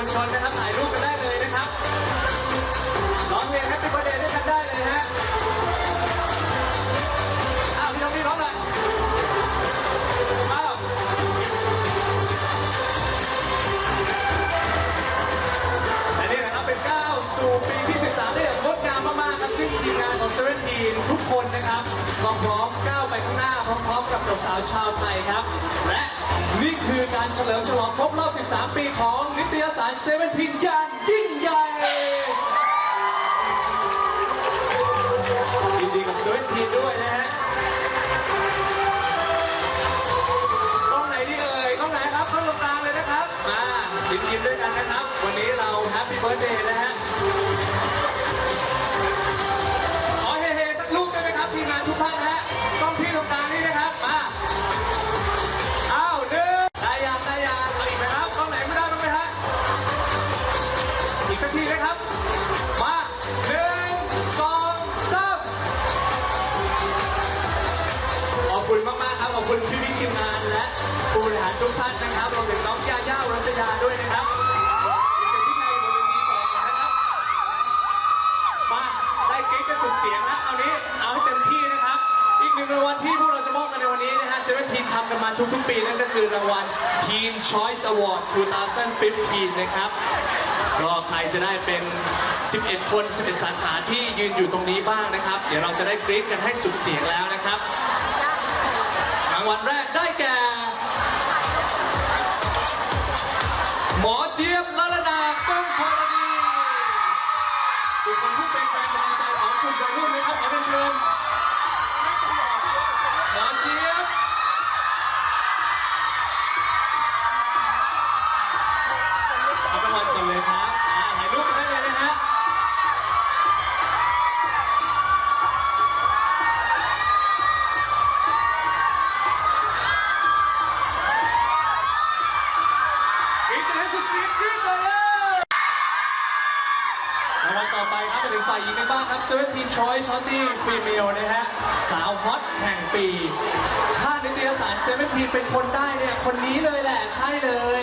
วลชนนะครับถ่ายรูปกันได้เลยนะครับร้องเพลงแฮปปี้เบิร์เดย์ด้วยกันได้เลยฮะ ก้าวไปข้างหน้าพร้อมๆกับสาวๆชาวไทยครับ และนี่คือการเฉลิมฉลองครบรอบ 13 ปีของนิตยสารเซเว่นทีนยันารทุกท่านนะครับรวมถึงน้องยาย่ารัศยาด้วยนะครับเดี๋ยวเชิญพี่ไทยบนเวทีต่อนะครับ มาได้เก๊กกันสุดเสียงแล้วเอานี้เอาให้เต็มที่นะครับ อีกหนึ่งรางวัลที่พวกเราจะมอบกันในวันนี้นะฮะเซเว่นทีนทำกันมาทุกๆ ปีนั่นก็คือรางวัล Teen Choice Award 2015 นะครับก็ใครจะได้เป็น 11 คน 11 สาขาที่ยืนอยู่ตรงนี้บ้างนะครับ เดี๋ยวเราจะได้กรี๊ดกันให้สุดเสียงแล้วนะครับ รางวัลแรกได้แก่ อารางวัลก่อนเลยครับอ่าถ่ายรูปกันได้เลยนะฮะ กรี๊ดกันให้สุดเสียงกรี๊ดเลยรางวัลต่อไปครับไปถึงฝ่ายหญิงกันบ้างครับ 17 Choice Hottie Female นะฮะ สาวฮอตแห่งปี ถ้านิตยสาร 17 เป็นคนได้เนี่ย คนนี้เลยแหละ ใช่เลย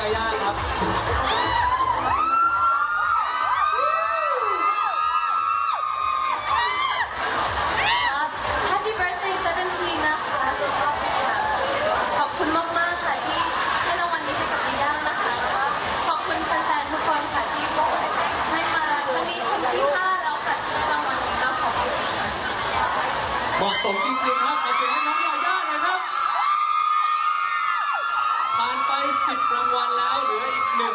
ยาย่าครับ Happy birthday 17 นะคะขอบคุณมากๆค่ะที่ให้รางวัลนี้ให้กับดิด้านะคะแล้วก็ขอบคุณแฟนๆทุกคนค่ะที่ให้มาวันนี้ครั้งที่ห้าแล้วค่ะที่ได้รางวัลนี้ก็ขอบคุณ เหมาะสมจริงๆครับขอเสียงให้น้องยา